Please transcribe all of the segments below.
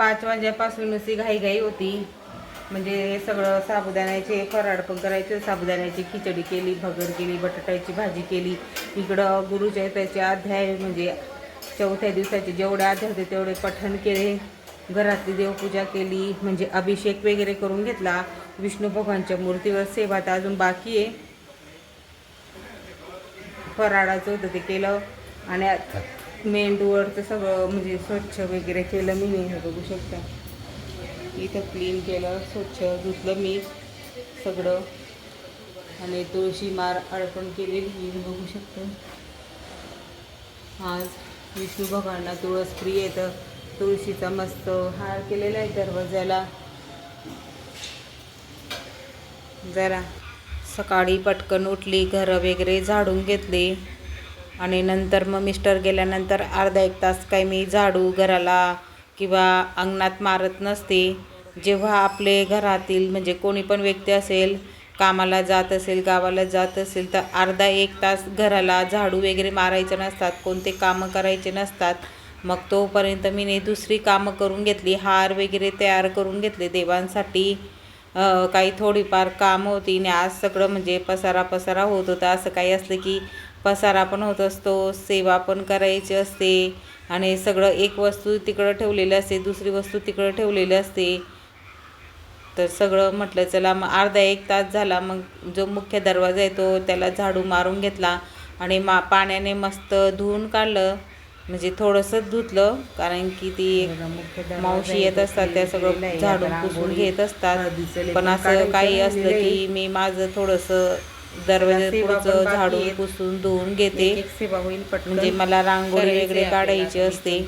पाच वाजल्यापासून नुसती घाईघाई होती. म्हणजे सगळं साबुदाण्याचे फराड पण करायचे साबुदाण्याची खिचडी केली भगर केली बटाट्याची भाजी केली. इकडं गुरुच्या अध्याय म्हणजे चौथ्या दिवसाचे जेवढे अध्याय होते तेवढे पठण केले. घरातली देवपूजा केली म्हणजे अभिषेक वगैरे करून घेतला. विष्णू भगवानच्या मूर्तीवर सेवा तर अजून बाकी आहे. फराळाचं होतं ते केलं. आणि मेंदूवरचं सगळं म्हणजे स्वच्छ वगैरे केलं मी हे बघू शकता. इथं क्लीन केलं स्वच्छ धुतलं मी सगळं. आणि तुळशी मार अर्पण केलेली मी बघू शकतो. आज विष्णू भगवानला तुळस प्रिय येतं तर तुळशीचा मस्त हार केलेला आहे दरवाजाला. जरा सकाळी पटकन उठली घरं वगैरे झाडून घेतली. आणि नंतर मग मिस्टर गेल्यानंतर अर्धा एक तास काही मी झाडू घराला किंवा अंगणात मारत नसते. जेव्हा आपले घरातील म्हणजे कोणी पण व्यक्ती असेल कामाला जात असेल गावाला जात असेल तर अर्धा एक तास घराला झाडू वगैरे मारायचे नसतात कोणते कामं करायचे नसतात. मग तोपर्यंत मी ने दुसरी कामं करून घेतली हार वगैरे तयार करून घेतले देवांसाठी. काही थोडीफार कामं होती आणि आज सगळं म्हणजे पसारा पसारा होत होता. असं काही असलं की पसारा पण होत असतो सेवा पण करायची असते आणि सगळं एक वस्तू तिकडं ठेवलेली असते दुसरी वस्तू तिकडं ठेवलेली असते. तर सगळं म्हटलं चला मग अर्धा एक तास झाला मग जो मुख्य दरवाजा आहे तो त्याला झाडू मारून घेतला आणि मा पाण्याने मस्त धुवून काढलं. म्हणजे थोडंसंच धुतलं कारण की ती मावशी येत असतात त्या सगळं झाडून पुसून घेत असतात. पण असं काही असलं की मी माझं थोडंसं दरवाजा झाडून पुसून धुवून घेते. म्हणजे मला रांगोळी वगैरे. काढायची असते.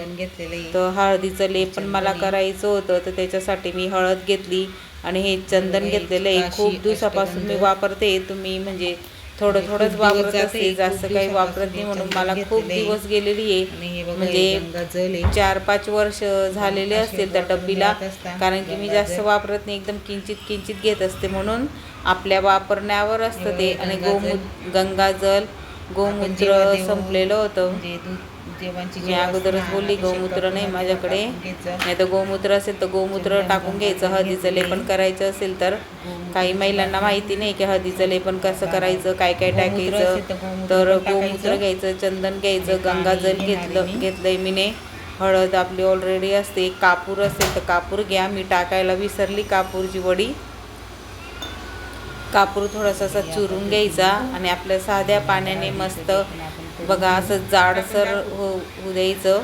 तर हळदीचं लेप पण मला करायचं होतं तर त्याच्यासाठी मी हळद घेतली आणि हे चंदन घेतलेलं आहे. खूप दिवसापासून मी वापरते. तुम्ही म्हणजे थोडं थोडंच वापरत असते जास्त काही वापरत नाही म्हणून मला खूप दिवस गेलेली आहे. म्हणजे. चार पाच वर्ष झालेले असतील त्या डब्बीला कारण की मी जास्त वापरत नाही एकदम किंचित किंचित घेत असते म्हणून आपल्या वापरण्यावर असतं ते. आणि गोमू गंगाजल गोमूत्र संपलेलं होतं. म्हणजे मी अगोदरच बोलली गोमूत्र नाही माझ्याकडे. नाही तर गोमूत्र असेल तर गोमूत्र टाकून घ्यायचं हळदीचं लेपन करायचं असेल तर. काही महिलांना माहिती नाही की हळदीचं लेपन कसं करायचं काय काय टाकायचं. तर गोमूत्र घ्यायचं चंदन घ्यायचं गंगाजल घेतलं घेतलंय मीने. हळद आपली ऑलरेडी असते. कापूर असेल तर कापूर घ्या. मी टाकायला विसरली कापूरची वडी. कापूर थोडासा असा चुरून घ्यायचा आणि आपल्या साध्या पाण्याने मस्त बघा असं जाडसर हो होऊ द्यायचं.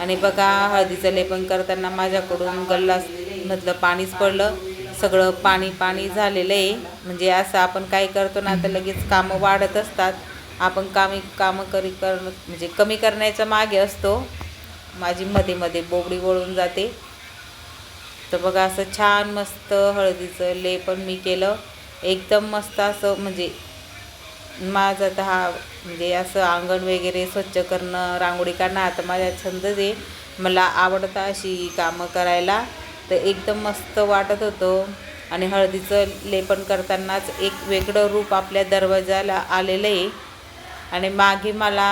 आणि बघा हळदीचं लेपन करताना माझ्याकडून गल्लामधलं पाणीच पडलं. सगळं पाणी पाणी झालेलं आहे. म्हणजे असं आपण काय करतो ना तर लगेच कामं वाढत असतात. आपण कामी कामं करी कर म्हणजे कमी करण्याच्या मागे असतो. माझी मध्ये मध्ये बोबडी वळून जाते. तर बघा असं छान मस्त हळदीचं लेपन मी केलं. एकदम मस्त असं म्हणजे माझं आता हा म्हणजे असं अंगण वगैरे स्वच्छ करणं रांगोळी काढणं आता माझा छंदच आहे. मला आवडतं अशी कामं करायला. तर एकदम मस्त वाटत होतं. आणि हळदीचं लेपन करतानाच एक वेगळं रूप आपल्या दरवाजाला आलेलं आहे. आणि मागे मला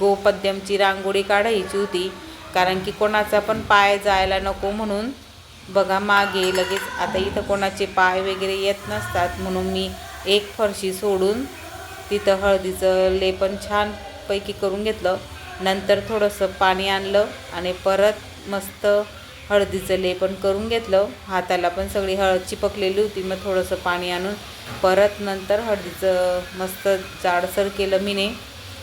गोपद्यमची रांगोळी काढायची होती. कारण की कोणाचा पण पाय जायला नको म्हणून बघा मागे लगेच आता इथं कोणाचे पाय वगैरे येत नसतात म्हणून मी एक फरशी सोडून तिथं हळदीचं लेपन छानपैकी करून घेतलं. नंतर थोडंसं पाणी आणलं आणि परत मस्त हळदीचं लेपन करून घेतलं. हाताला पण सगळी हळद चिपकलेली होती मग थोडंसं पाणी आणून परत नंतर हळदीचं मस्त जाडसर केलं मीने.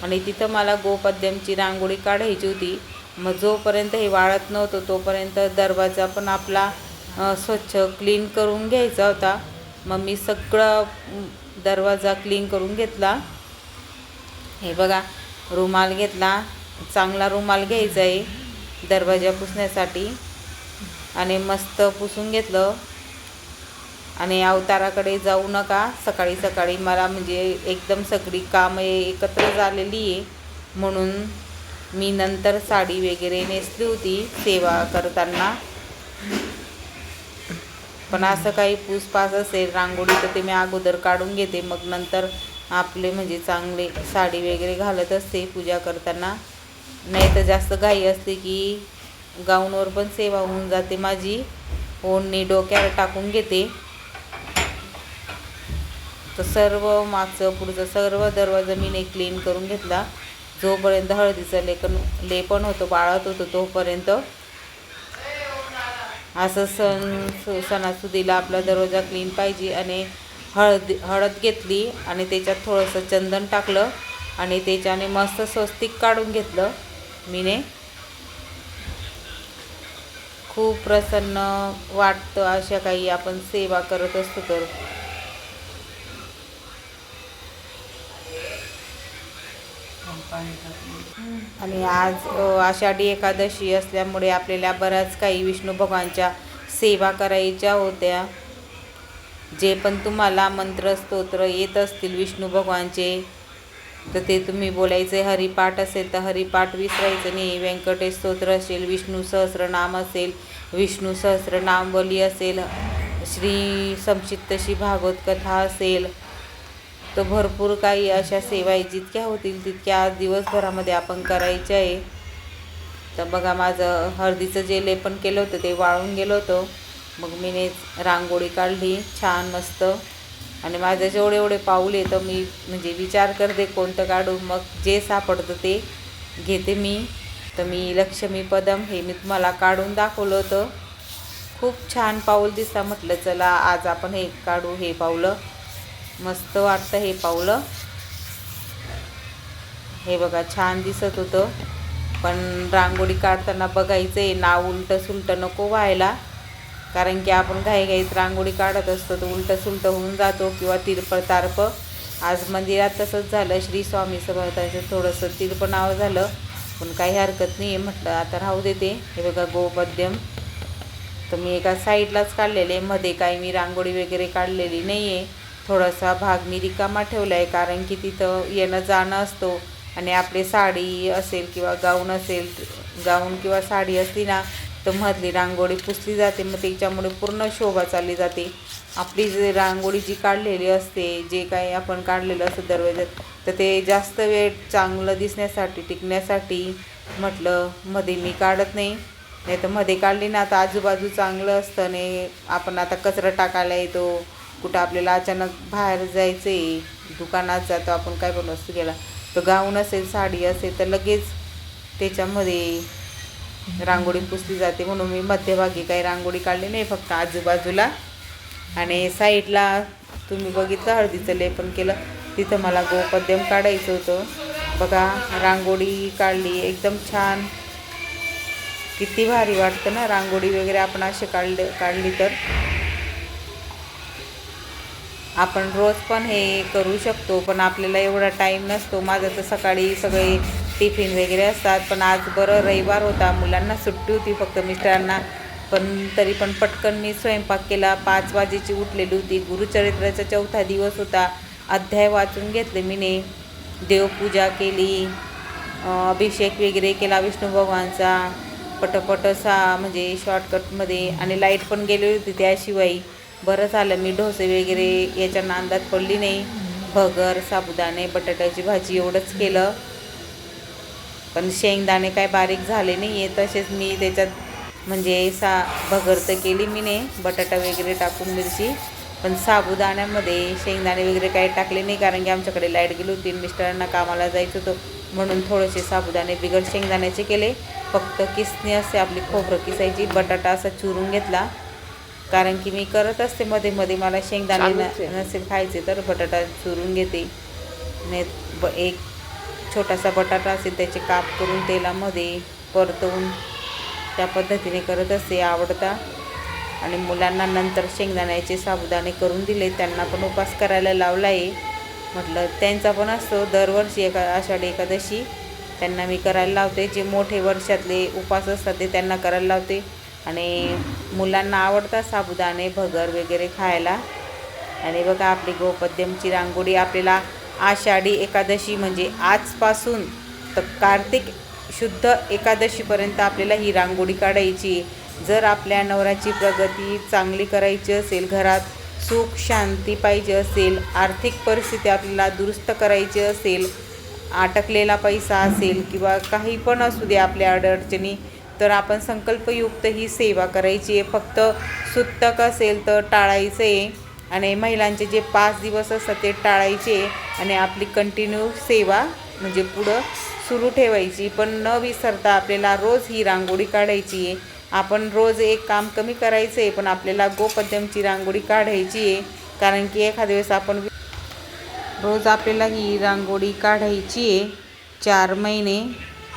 आणि तिथं मला गोपद्यमची रांगोळी काढायची होती. मग जोपर्यंत हे वाळत नव्हतं तोपर्यंत दरवाजा पण आपला स्वच्छ क्लीन करून घ्यायचा होता. मग मी सगळं दरवाजा क्लीन करून घेतला. हे बघा रुमाल घेतला. चांगला रुमाल घ्यायचा आहे दरवाजा पुसण्यासाठी. आणि मस्त पुसून घेतलं. आणि अवताराकडे जाऊ नका. सकाळी सकाळी मला म्हणजे एकदम सगळी कामं एकत्र झालेली आहे. म्हणून मी नंतर साडी वगैरे नेसली होती सेवा करताना. पण असं काही पूसपास असेल रांगोळी तर ते मी अगोदर काढून घेते. मग नंतर आपले म्हणजे चांगले साडी वगैरे घालत असते पूजा करताना. नाही तर जास्त घाई असते की गाऊनवर पण सेवा होऊन जाते माझी. ओढणी डोक्यावर टाकून घेते. तर सर्व मागचं पुढचं सर्व दरवाजा मी क्लीन करून घेतला. जोपर्यंत हळदीचं लेखन लेपन होतं बाळत होतं तोपर्यंत असं सण सु- सणासुदीला आपला दरवाजा क्लीन पाहिजे आणि हळद हळद घेतली आणि त्याच्यात थोडंसं चंदन टाकलं आणि त्याच्याने मस्त स्वस्तिक काढून घेतलं. मीने खूप प्रसन्न वाटतं अशा काही आपण सेवा करत असतो तर. आणि आज आषाढी एकादशी असल्यामुळे आपल्याला बऱ्याच काही विष्णू भगवानच्या सेवा करायच्या होत्या. जे पण तुम्हाला मंत्र स्तोत्र येत असतील विष्णू भगवानचे तर ते तुम्ही बोलायचे हरिपाठ असेल तर हरिपाठ विसरायचं नाही. व्यंकटेश स्तोत्र असेल विष्णू सहस्रनाम असेल विष्णू सहस्रनामवली असेल श्री संक्षिप्तशी भागवत कथा असेल तर भरपूर काही अशा सेवा आहे जितक्या होतील तितक्या आज दिवसभरामध्ये आपण करायच्या आहे. तर बघा माझं हळदीचं जे लेपन केलं होतं ते वाळून गेलं होतं. मग मीने रांगोळी काढली छान मस्त. आणि माझं जेवढे एवढे पाऊल येतं मी म्हणजे विचार करते कोणतं काढू मग जे सापडतं ते घेते मी. तर मी लक्ष्मी पदम हे मी तुम्हाला काढून दाखवलं होतं. खूप छान पाऊल दिसता म्हटलं चला आज आपण हे काढू हे पावलं मस्त वाटतं हे पावलं. हे बघा छान दिसत होतं. पण रांगोळी काढताना बघायचं आहे नाव उलटं सुलटं नको व्हायला. कारण की आपण घाईघाईत रांगोळी काढत असतो तर उलटं सुलटं होऊन जातो किंवा तिरपळ तारपं आज मंदिरात तसंच झालं श्री स्वामी समर्थांचं थोडंसं तिरपं नाव झालं. पण काही हरकत नाही आहे म्हटलं आता राहू देते. हे बघा गोपद्यम तर मी एका साईडलाच काढलेले मध्ये काही मी रांगोळी वगैरे काढलेली नाही आहे थोडासा भाग मी रिकामा ठेवला आहे कारण की तिथं येणं जाणं असतो आणि आपली साडी असेल किंवा गाऊन असेल गाऊन किंवा साडी असली ना तर मधली रांगोळी पुसली जाते. मग त्याच्यामुळे पूर्ण शोभा चालली जाते. आपली जी रांगोळी जी काढलेली असते जे काही आपण काढलेलं असतं दरवाज्यात तर ते जास्त वेळ चांगलं दिसण्यासाठी टिकण्यासाठी म्हटलं मध्ये मी काढत नाही. नाही तर मध्ये काढली ना आता आजूबाजू चांगलं असतं नाही आपण आता कचरा टाकायला येतो. कुठं आपल्याला अचानक बाहेर जायचं आहे दुकानात जातो आपण काय पण वस्तू गेला तर गाऊन असेल साडी असेल तर लगेच त्याच्यामध्ये रांगोळी पुसली जाते. म्हणून मी मध्यभागी काही रांगोळी काढली नाही फक्त आजूबाजूला. आणि साईडला तुम्ही बघितलं हळदीचं लेपन केलं. तिथं मला गोपद्यम काढायचं होतं. बघा रांगोळी काढली एकदम छान. किती भारी वाटतं ना रांगोळी वगैरे आपण असे काढले काढली तर. आपण रोज पण हे करू शकतो पण आपल्याला एवढा टाईम नसतो. माझं तर सकाळी सगळे टिफिन वगैरे असतात पण आज बरं रविवार होता. मुलांना सुट्टी होती फक्त मिस्टरांना पण तरी पण पटकन मी स्वयंपाक केला. पाच वाजेची उठलेली होती. गुरुचरित्राचा चौथा दिवस होता. अध्याय वाचून घेतले मीने. देवपूजा केली. अभिषेक वगैरे केला विष्णू भगवानचा. पटपट असा म्हणजे शॉर्टकटमध्ये आणि लाइट पण गेली होती त्याशिवाय. बरं झालं. मी डोसे वगैरे याच्या नांदात पडली नाही. भगर साबुदाणे बटाट्याची भाजी एवढंच केलं. पण शेंगदाणे काय बारीक झाले नाही आहे तसेच मी त्याच्यात म्हणजे सा भगर तर केली मी नाही. बटाटा वगैरे टाकून मिरची. पण साबुदाण्यामध्ये शेंगदाणे वगैरे काही टाकले नाही कारण की आमच्याकडे लाइट गेली होती. मिस्टरांना कामाला जायचं होतं. म्हणून थोडेसे साबुदाणे बिगड शेंगदाण्याचे केले. फक्त किसणी असते आपली खोबरं किसायची. बटाटा असा चुरून घेतला. कारण की मी करत असते मध्ये मध्ये. मला शेंगदाणे न- नसेल खायचे तर बटाटा चुरून घेते. नाही ब एक छोटासा बटाटा असेल त्याचे काप करून तेलामध्ये परतवून त्या पद्धतीने करत असते आवडता. आणि मुलांना नंतर शेंगदाण्याचे साबुदाणे करून दिले त्यांना पण उपास करायला लावला आहे म्हटलं त्यांचा पण असतो. दरवर्षी एका आषाढी एकादशी त्यांना मी करायला लावते. जे मोठे वर्षातले उपास असतात ते त्यांना करायला लावते. आणि मुलांना आवडतात साबुदाणे भगर वगैरे खायला. आणि बघा आपली गोपद्यमची रांगोळी आपल्याला आषाढी एकादशी म्हणजे आजपासून तर कार्तिक शुद्ध एकादशीपर्यंत आपल्याला ही रांगोळी काढायची. जर आपल्या नवऱ्याची प्रगती चांगली करायची असेल घरात सुख शांती पाहिजे असेल आर्थिक परिस्थिती आपल्याला दुरुस्त करायची असेल अटकलेला पैसा असेल किंवा काही पण असू दे आपल्या अडचणी तर आपण संकल्पयुक्त ही सेवा करायची आहे. फक्त सुत्तक असेल तर टाळायचं आहे. आणि महिलांचे जे पाच दिवस असतात ते टाळायचे आणि आपली कंटिन्यू सेवा म्हणजे पुढं सुरू ठेवायची. पण न विसरता आपल्याला रोज ही रांगोळी काढायची आहे. आपण रोज एक काम कमी करायचं आहे पण आपल्याला गोपद्यमची रांगोळी काढायची आहे. कारण की एखाद्या वेळेस आपण रोज आपल्याला ही रांगोळी काढायची आहे. चार महिने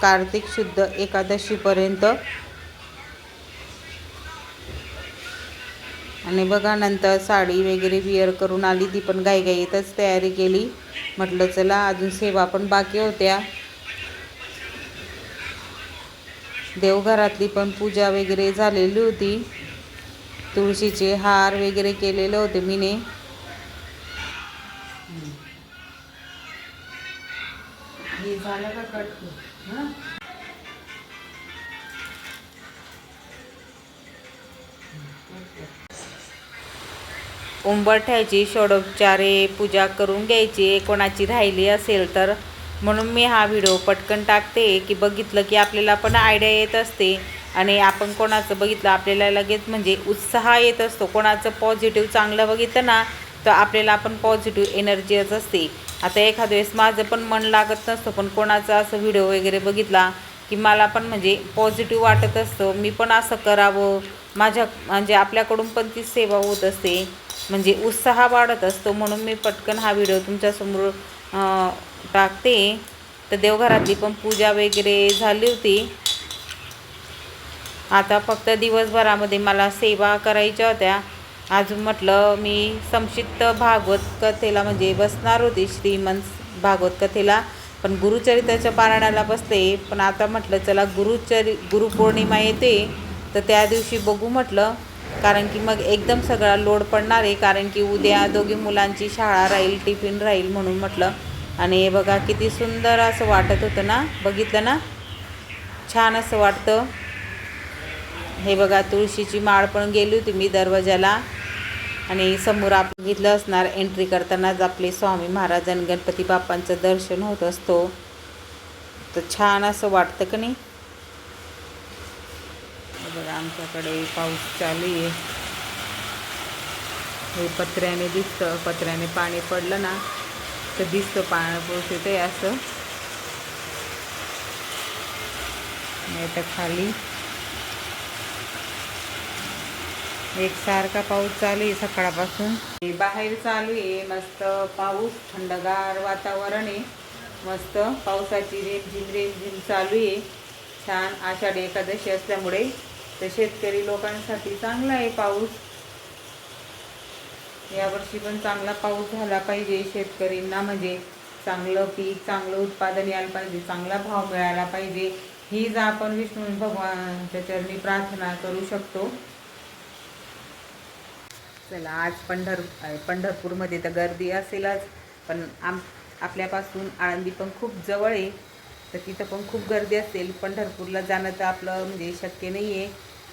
कार्तिक शुद्ध एकादशीपर्यंत. आणि बघा नंतर साडी वगैरे विअर करून आली ती पण घाईघाईतच तयारी केली. म्हटलं चला अजून सेवा पण बाकी होत्या. देवघरातली पण पूजा वगैरे झालेली होती. तुळशीचे हार वगैरे केलेले होते मीने. झालं का कट? उंबरठ्याची षोडोपचारे पूजा करून घ्यायची कोणाची राहिली असेल तर. म्हणून मी हा व्हिडिओ पटकन टाकते की बघितलं की आपल्याला पण आयडिया येत असते. आणि आपण कोणाचं बघितलं आपल्याला लगेच म्हणजे उत्साह येत असतो. कोणाचं पॉझिटिव्ह चांगलं बघितलं ना तर आपल्याला पण पॉझिटिव्ह एनर्जीच असते. आता एखाद्या वेळेस माझं पण मन लागत नसतं पण कोणाचा असं व्हिडिओ वगैरे बघितला की मला पण म्हणजे पॉझिटिव्ह वाटत असतं. मी पण असं करावं. माझ्या म्हणजे आपल्याकडून पण ती सेवा होत असते. म्हणजे उत्साह वाढत असतो म्हणून मी पटकन हा व्हिडिओ तुमच्यासमोर टाकते. तर देवघरातली पण पूजा वगैरे झाली होती. आता फक्त दिवसभरामध्ये मला सेवा करायच्या होत्या. अजून म्हटलं मी संक्षिप्त भागवत कथेला म्हणजे बसणार होती श्रीमंत भागवत कथेला. पण गुरुचरित्राच्या पारायणाला बसते पण आता म्हटलं चला गुरुचरि गुरुपौर्णिमा येते तर त्या दिवशी बघू म्हटलं. कारण की मग एकदम सगळा लोड पडणार आहे कारण की उद्या दोघी मुलांची शाळा राहील टिफिन राहील म्हणून म्हटलं. आणि हे बघा किती सुंदर असं वाटत होतं ना बघितलं ना? छान असं वाटतं. हे बघा तुळशीची माळ पण गेली होती मी दरवाजाला आणि समोर आपण घेतलं असणार एंट्री करतानाच आपले स्वामी महाराज आणि गणपती बाप्पांचं दर्शन होत असतो. तर छान असं वाटतं का नाही? बघा आमच्याकडे पाऊस चालू आहे. हे पत्र्याने दिसतं पत्र्याने पाणी पडलं ना तर दिसतं पाणी पाऊस येते असं. नाही तर खाली एकसारखा पाऊस चालू आहे सकाळपासून. बाहेर चालू आहे मस्त पाऊस थंडगार वातावरण आहे. मस्त पावसाची रेमझिम रेमझिम चालू आहे. छान आषाढी एकादशी असल्यामुळे तर शेतकरी लोकांसाठी चांगला आहे पाऊस. यावर्षी पण चांगला पाऊस झाला पाहिजे शेतकरींना म्हणजे चांगलं पीक चांगलं उत्पादन यायला पाहिजे चांगला भाव मिळायला पाहिजे. हीच आपण विष्णू भगवानच्या चरणी प्रार्थना करू शकतो. चला आज पंढर पंढरपूरमध्ये तर गर्दी असेलच पण आम आपल्यापासून आळंदी पण खूप जवळ आहे. तर तिथं पण खूप गर्दी असेल. पंढरपूरला जाणं तर आपलं म्हणजे शक्य नाही आहे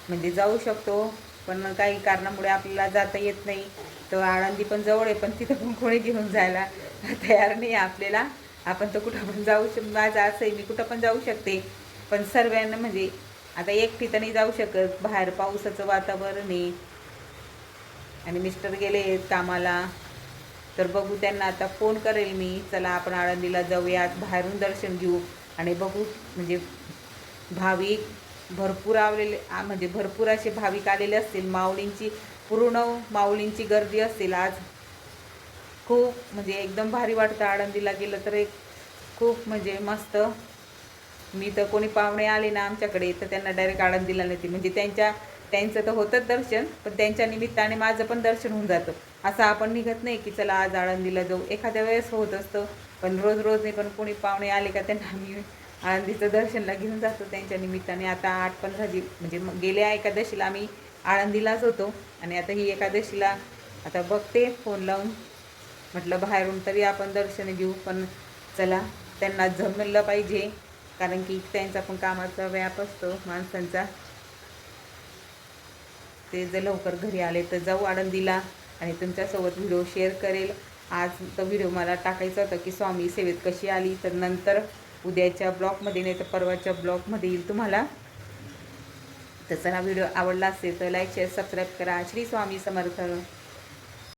म्हणजे जाऊ शकतो पण काही कारणामुळे आपल्याला जाता येत नाही. तर आळंदी पण जवळ आहे पण तिथं पण कोणी घेऊन जायला तयार नाही आहे आपल्याला. आपण तर कुठं पण जाऊ शक माझं असं आहे मी कुठं पण जाऊ शकते. पण सर्वांना म्हणजे आता एकटी तर नाही जाऊ शकत. बाहेर पावसाचं वातावरण आहे. आणि मिस्टर गेले आहेत कामाला. तर बघू त्यांना आता फोन करेल मी. चला आपण आळंदीला जाऊयात बाहेरून दर्शन घेऊ. आणि बघू म्हणजे भाविक भरपूर आवलेले म्हणजे भरपूर असे भाविक आलेले असतील. माऊलींची पूर्ण माऊलींची गर्दी असेल आज. खूप म्हणजे एकदम भारी वाटतं आळंदीला गेलं तर एक खूप म्हणजे मस्त. मी तर कोणी पाहुणे आले ना आमच्याकडे तर त्यांना डायरेक्ट आळंदीला नेते. म्हणजे त्यांच्या त्यांचं तर होतंच दर्शन पण त्यांच्या निमित्ताने माझं पण दर्शन होऊन जातं. असं आपण निघत नाही की चला आज आळंदीला जाऊ. एखाद्या वेळेस होत असतं पण रोज रोज नाही पण कोणी पाहुणे आले का त्यांना आम्ही आळंदीचं दर्शनला घेऊन जातो त्यांच्या निमित्ताने. आता आठ पंधरा दिव म्हणजे मग गेल्या एकादशीला आम्ही आळंदीलाच होतो आणि आता ही एकादशीला आता बघते फोन लावून. म्हटलं बाहेरून तरी आपण दर्शन घेऊ पण चला त्यांना जमलं पाहिजे. कारण की त्यांचा पण कामाचा व्याप असतो माणसांचा. ते जर लवकर घरी आले तर जाऊ आनंदीला आणि तुमच्यासोबत व्हिडिओ शेअर करेल. आज तो व्हिडिओ मला टाकायचा होता की स्वामी सेवेत कशी आली तर नंतर उद्याच्या ब्लॉगमध्ये नाही तर परवाच्या ब्लॉगमध्ये येईल तुम्हाला. तर चला व्हिडिओ आवडला असेल तर लाईक शेअर सबस्क्राईब करा. श्री स्वामी समर्थ.